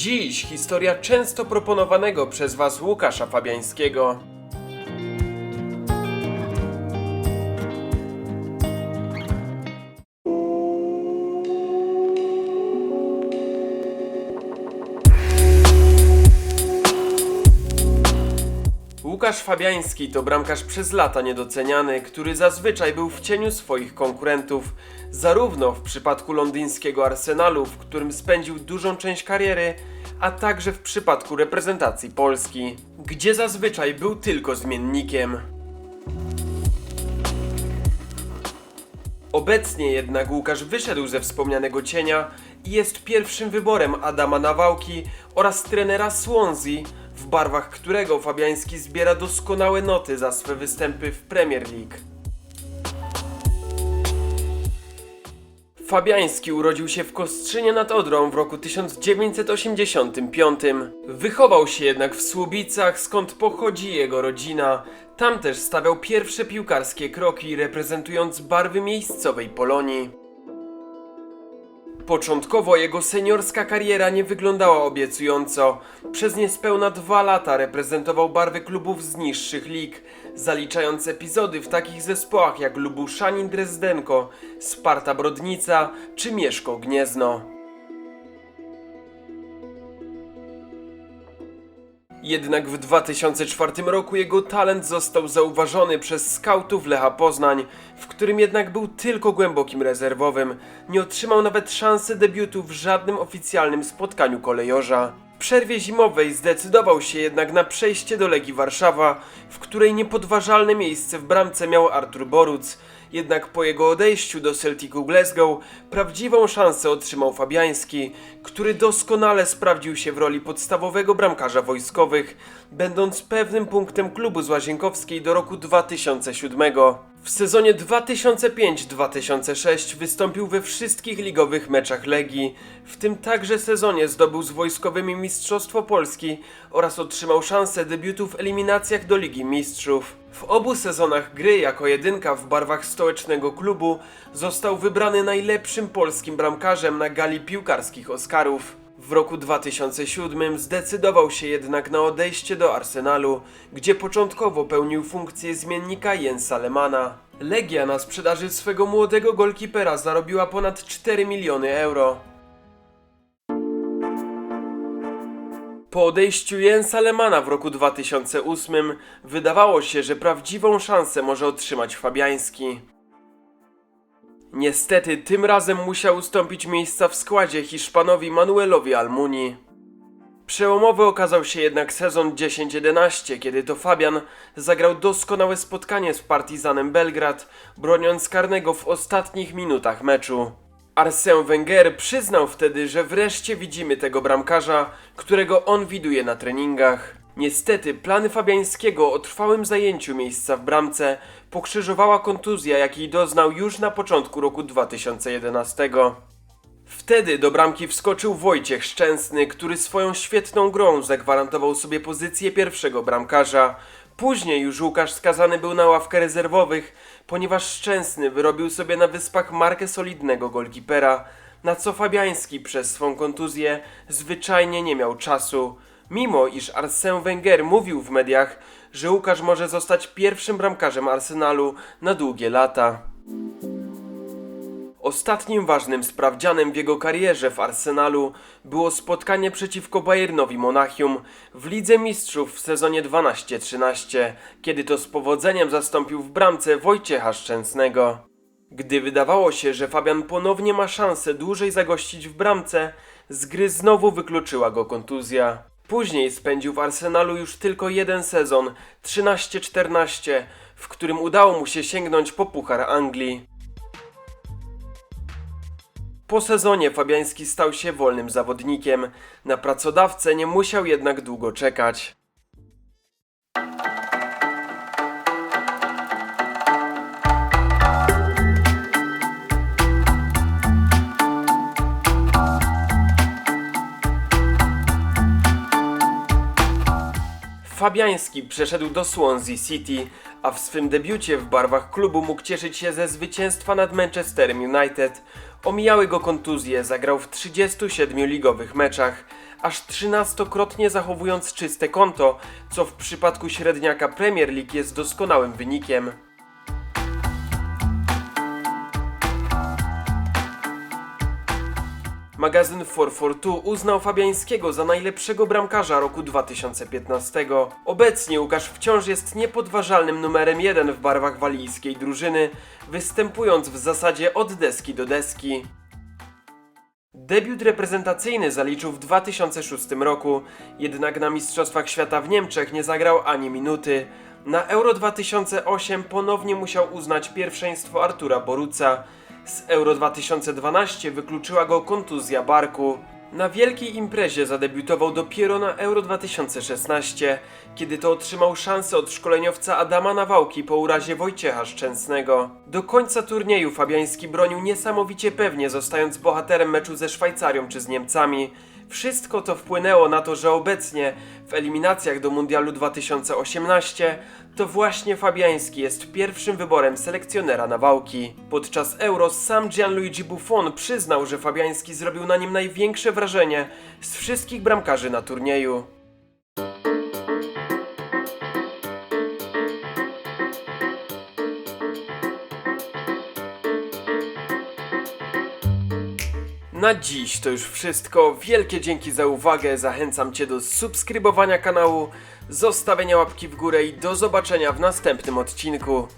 Dziś historia często proponowanego przez Was Łukasza Fabiańskiego. Łukasz Fabiański to bramkarz przez lata niedoceniany, który zazwyczaj był w cieniu swoich konkurentów, zarówno w przypadku londyńskiego Arsenalu, w którym spędził dużą część kariery, a także w przypadku reprezentacji Polski, gdzie zazwyczaj był tylko zmiennikiem. Obecnie jednak Łukasz wyszedł ze wspomnianego cienia i jest pierwszym wyborem Adama Nawałki oraz trenera Swansea, w barwach którego Fabiański zbiera doskonałe noty za swe występy w Premier League. Fabiański urodził się w Kostrzynie nad Odrą w roku 1985. Wychował się jednak w Słubicach, skąd pochodzi jego rodzina. Tam też stawiał pierwsze piłkarskie kroki, reprezentując barwy miejscowej Polonii. Początkowo jego seniorska kariera nie wyglądała obiecująco. Przez niespełna dwa lata reprezentował barwy klubów z niższych lig, zaliczając epizody w takich zespołach jak Lubuszanin Drezdenko, Sparta Brodnica czy Mieszko Gniezno. Jednak w 2004 roku jego talent został zauważony przez skautów Lecha Poznań, którym jednak był tylko głębokim rezerwowym. Nie otrzymał nawet szansy debiutu w żadnym oficjalnym spotkaniu kolejorza. W przerwie zimowej zdecydował się jednak na przejście do Legii Warszawa, w której niepodważalne miejsce w bramce miał Artur Boruc. Jednak po jego odejściu do Celticu Glasgow prawdziwą szansę otrzymał Fabiański, który doskonale sprawdził się w roli podstawowego bramkarza wojskowych, będąc pewnym punktem klubu z Łazienkowskiej do roku 2007. W sezonie 2005-2006 wystąpił we wszystkich ligowych meczach Legii, w tym także sezonie zdobył z wojskowymi Mistrzostwo Polski oraz otrzymał szansę debiutu w eliminacjach do Ligi Mistrzów. W obu sezonach gry jako jedynka w barwach stołecznego klubu został wybrany najlepszym polskim bramkarzem na gali piłkarskich Oscarów. W roku 2007 zdecydował się jednak na odejście do Arsenalu, gdzie początkowo pełnił funkcję zmiennika Jensa Lemana. Legia na sprzedaży swego młodego golkipera zarobiła ponad 4 miliony euro. Po odejściu Jensa Lemana w roku 2008 wydawało się, że prawdziwą szansę może otrzymać Fabiański. Niestety tym razem musiał ustąpić miejsca w składzie Hiszpanowi Manuelowi Almuni. Przełomowy okazał się jednak sezon 10-11, kiedy to Fabian zagrał doskonałe spotkanie z Partizanem Belgrad, broniąc karnego w ostatnich minutach meczu. Arsène Wenger przyznał wtedy, że wreszcie widzimy tego bramkarza, którego on widuje na treningach. Niestety plany Fabiańskiego o trwałym zajęciu miejsca w bramce pokrzyżowała kontuzja, jakiej doznał już na początku roku 2011. Wtedy do bramki wskoczył Wojciech Szczęsny, który swoją świetną grą zagwarantował sobie pozycję pierwszego bramkarza. Później już Łukasz skazany był na ławkę rezerwowych, ponieważ Szczęsny wyrobił sobie na wyspach markę solidnego golkipera, na co Fabiański przez swą kontuzję zwyczajnie nie miał czasu. Mimo iż Arsène Wenger mówił w mediach, że Łukasz może zostać pierwszym bramkarzem Arsenalu na długie lata. Ostatnim ważnym sprawdzianem w jego karierze w Arsenalu było spotkanie przeciwko Bayernowi Monachium w Lidze Mistrzów w sezonie 12-13, kiedy to z powodzeniem zastąpił w bramce Wojciecha Szczęsnego. Gdy wydawało się, że Fabian ponownie ma szansę dłużej zagościć w bramce, z gry znowu wykluczyła go kontuzja. Później spędził w Arsenalu już tylko jeden sezon 13-14, w którym udało mu się sięgnąć po Puchar Anglii. Po sezonie Fabiański stał się wolnym zawodnikiem. Na pracodawcę nie musiał jednak długo czekać. Fabiański przeszedł do Swansea City, a w swym debiucie w barwach klubu mógł cieszyć się ze zwycięstwa nad Manchesterem United. Omijały go kontuzje, zagrał w 37 ligowych meczach, aż 13-krotnie zachowując czyste konto, co w przypadku średniaka Premier League jest doskonałym wynikiem. Magazyn 442 uznał Fabiańskiego za najlepszego bramkarza roku 2015. Obecnie Łukasz wciąż jest niepodważalnym numerem jeden w barwach walijskiej drużyny, występując w zasadzie od deski do deski. Debiut reprezentacyjny zaliczył w 2006 roku, jednak na Mistrzostwach Świata w Niemczech nie zagrał ani minuty. Na Euro 2008 ponownie musiał uznać pierwszeństwo Artura Boruca. Z Euro 2012 wykluczyła go kontuzja barku. Na wielkiej imprezie zadebiutował dopiero na Euro 2016, kiedy to otrzymał szansę od szkoleniowca Adama Nawałki po urazie Wojciecha Szczęsnego. Do końca turnieju Fabiański bronił niesamowicie pewnie, zostając bohaterem meczu ze Szwajcarią czy z Niemcami. Wszystko to wpłynęło na to, że obecnie w eliminacjach do Mundialu 2018 to właśnie Fabiański jest pierwszym wyborem selekcjonera Nawałki. Podczas Euro sam Gianluigi Buffon przyznał, że Fabiański zrobił na nim największe wrażenie z wszystkich bramkarzy na turnieju. Na dziś to już wszystko. Wielkie dzięki za uwagę. Zachęcam Cię do subskrybowania kanału, zostawienia łapki w górę i do zobaczenia w następnym odcinku.